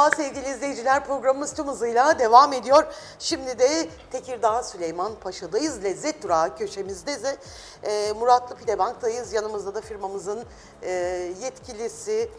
sevgili izleyiciler programımız tüm hızıyla devam ediyor. Şimdi de Tekirdağ Süleyman Paşa'dayız. Lezzet Durağı köşemizde de e, Muratlı Pidebank'tayız. Yanımızda da firmamızın e, yetkilisi,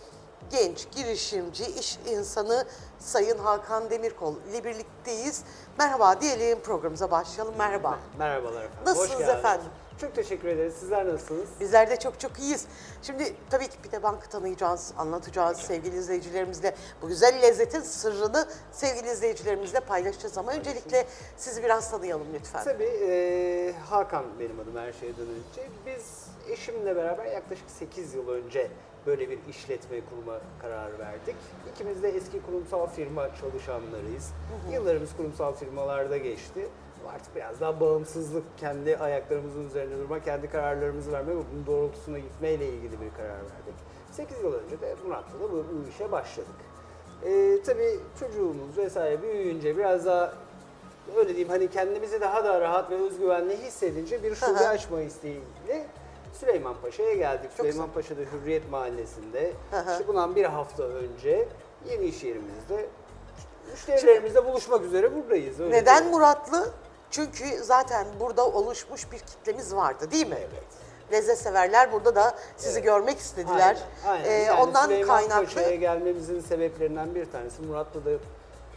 genç, girişimci, iş insanı Sayın Hakan Demirkol ile birlikteyiz. Merhaba diyelim programımıza başlayalım. Merhaba. Merhabalar efendim. Nasılsınız efendim? Çok teşekkür ederiz. Sizler nasılsınız? Bizler de çok çok iyiyiz. Şimdi tabii ki Pide Bank'ı tanıyacağız, anlatacağız sevgili izleyicilerimizle. Bu güzel lezzetin sırrını sevgili izleyicilerimizle paylaşacağız ama öncelikle sizi biraz tanıyalım lütfen. Tabii e, Hakan benim adım her şeyden önce. Biz eşimle beraber yaklaşık 8 yıl önce böyle bir işletme kurma kararı verdik. İkimiz de eski kurumsal firma çalışanlarıyız. Yıllarımız kurumsal firmalarda geçti. Artık biraz daha bağımsızlık, kendi ayaklarımızın üzerinde durma, kendi kararlarımızı verme ve bunun doğrultusunda gitmeyle ilgili bir karar verdik. 8 yıl önce de Murat'la da bu, bu işe başladık. Ee, tabii çocuğumuz vesaire büyüyünce biraz daha öyle diyeyim hani kendimizi daha da rahat ve özgüvenli hissedince bir şube açma isteğiyle Süleyman Paşa'ya geldik. Çok Süleyman Paşa'da Hürriyet Mahallesi'nde. Hı. İşte bundan bir hafta önce yeni iş yerimizde müşterilerimizle buluşmak üzere buradayız. Öyle Neden diyeyim. Muratlı? Çünkü zaten burada oluşmuş bir kitlemiz vardı değil mi? Evet. Lezzet severler burada da sizi Evet. görmek istediler. Aynen. aynen. Ee, Yani ondan Süleyman kaynaklı. Paşa'ya gelmemizin sebeplerinden bir tanesi Murat'ta da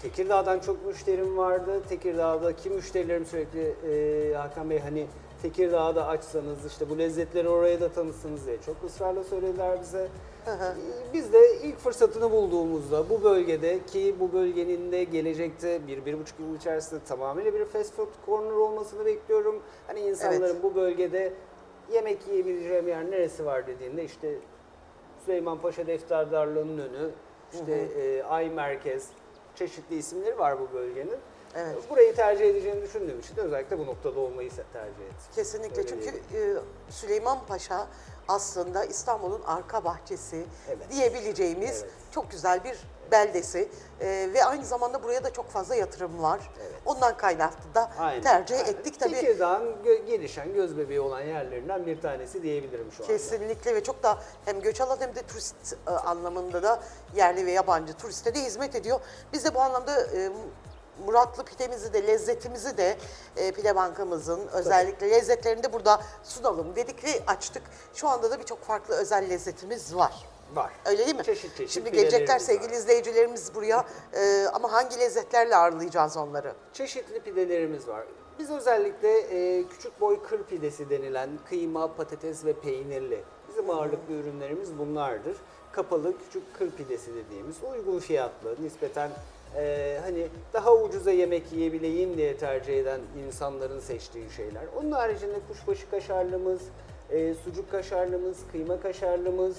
Tekirdağ'dan çok müşterim vardı. Tekirdağ'daki müşterilerim sürekli e, Hakan Bey hani Tekirdağ'da açsanız işte bu lezzetleri oraya da tanıtsınız diye çok ısrarla söylediler bize. Hı. E, Biz de ilk fırsatını bulduğumuzda bu bölgede ki bu bölgenin de gelecekte bir, bir buçuk yıl içerisinde tamamıyla bir fast food corner olmasını bekliyorum. Hani insanların bu bölgede yemek yiyebileceğim yer neresi var dediğinde işte Süleyman Paşa Defterdarlığı'nın önü, işte e, Ay Merkez, çeşitli isimleri var bu bölgenin. Evet. Burayı tercih edeceğini düşündüğüm için de özellikle bu noktada olmayı tercih ettim. Kesinlikle Öyle çünkü e, Süleyman Paşa aslında İstanbul'un arka bahçesi Evet. diyebileceğimiz Evet. çok güzel bir beldesi E, ve aynı zamanda buraya da çok fazla yatırım var. Evet. Ondan kaynaklı da Aynen. tercih Aynen. ettik tabii. Tekirdağ'ın gö- gelişen göz bebeği olan yerlerinden bir tanesi diyebilirim şu anda. Kesinlikle ve çok da hem göç alan hem de turist e, anlamında da yerli ve yabancı turiste de hizmet ediyor. Biz de bu anlamda e, Muratlı pidemizi de lezzetimizi de e, pide bankamızın özellikle lezzetlerini de burada sunalım dedik ve açtık. Şu anda da birçok farklı özel lezzetimiz var. Var. Öyle değil mi? Çeşit çeşit Şimdi gelecekler pidelerimiz sevgili var. izleyicilerimiz buraya E, ama hangi lezzetlerle ağırlayacağız onları? Çeşitli pidelerimiz var. Biz özellikle e, küçük boy kır pidesi denilen kıyma, patates ve peynirli. Bizim ağırlıklı ürünlerimiz bunlardır. Kapalı küçük kır pidesi dediğimiz uygun fiyatlı, nispeten e, hani daha ucuza yemek yiyebileyim diye tercih eden insanların seçtiği şeyler. Onun haricinde kuşbaşı kaşarlımız, e, sucuk kaşarlımız, kıyma kaşarlımız,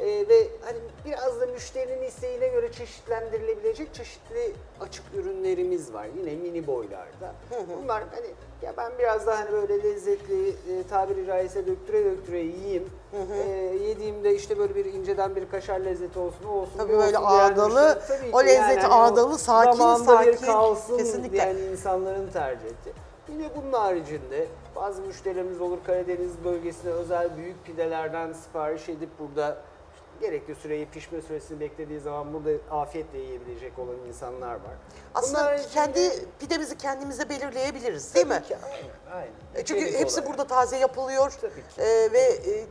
ee, ve hani biraz da müşterinin isteğine göre çeşitlendirilebilecek çeşitli açık ürünlerimiz var. Yine mini boylarda. Bunlar hani ya ben biraz daha hani böyle lezzetli e, tabiri caizse döktüre döktüre yiyeyim. Ee, yediğimde işte böyle bir inceden bir kaşar lezzeti olsun, o olsun, Tabii bu böyle olsun diyen ağdalı, müşteri- Tabii o ki lezzeti hani o ağdalı, sakin, zamanda bir sakin. kalsın Kesinlikle. diyen insanların tercih ettiği. Yine bunun haricinde bazı müşterilerimiz olur Karadeniz bölgesine özel büyük pidelerden sipariş edip burada gerekli süreyi pişme süresini beklediği zaman burada afiyetle yiyebilecek olan insanlar var. Aslında haricinde- kendi pidemizi kendimize belirleyebiliriz değil mi? Tabii ki, aynen, aynen. Çünkü Epeylik hepsi olarak. burada taze yapılıyor Tabii ki. E, ve e,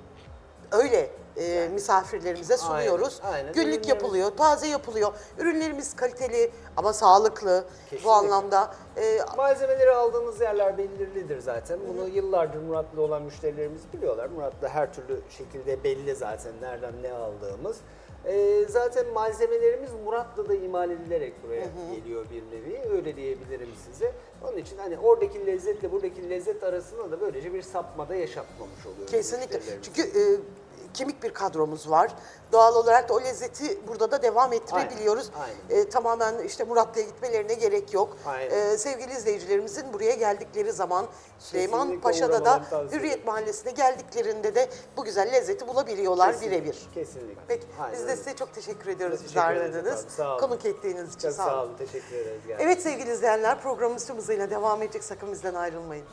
öyle e, misafirlerimize sunuyoruz. Aynen, aynen. Günlük Ürünlerimiz- yapılıyor, taze yapılıyor. Ürünlerimiz kaliteli ama sağlıklı bu Kesinlikle. anlamda. E, Malzemeleri aldığımız yerler belirlidir zaten. Bunu yıllardır Murat'la olan müşterilerimiz biliyorlar. Murat'la her türlü şekilde belli zaten nereden ne aldığımız. Ee, zaten malzemelerimiz Murat'la da imal edilerek buraya geliyor bir nevi. Öyle diyebilirim size. Onun için hani oradaki lezzetle buradaki lezzet arasında da böylece bir sapmada yaşatmamış oluyoruz. kesinlikle. Çünkü e, kemik bir kadromuz var. Doğal olarak da o lezzeti burada da devam ettirebiliyoruz. Aynen, E, tamamen işte Muratlı'ya gitmelerine gerek yok. Aynen. E, sevgili izleyicilerimizin buraya geldikleri zaman Süleyman Paşa'da da Hürriyet. Mahallesi'ne geldiklerinde de bu güzel lezzeti bulabiliyorlar birebir. Kesinlikle. Peki Aynen biz de size çok teşekkür ediyoruz Biz bizi ağırladınız. sağ olun. Konuk ettiğiniz için Çok sağ olun. Teşekkür ederiz. gerçekten. Evet sevgili izleyenler programımız tüm hızıyla devam edecek. Sakın bizden ayrılmayın.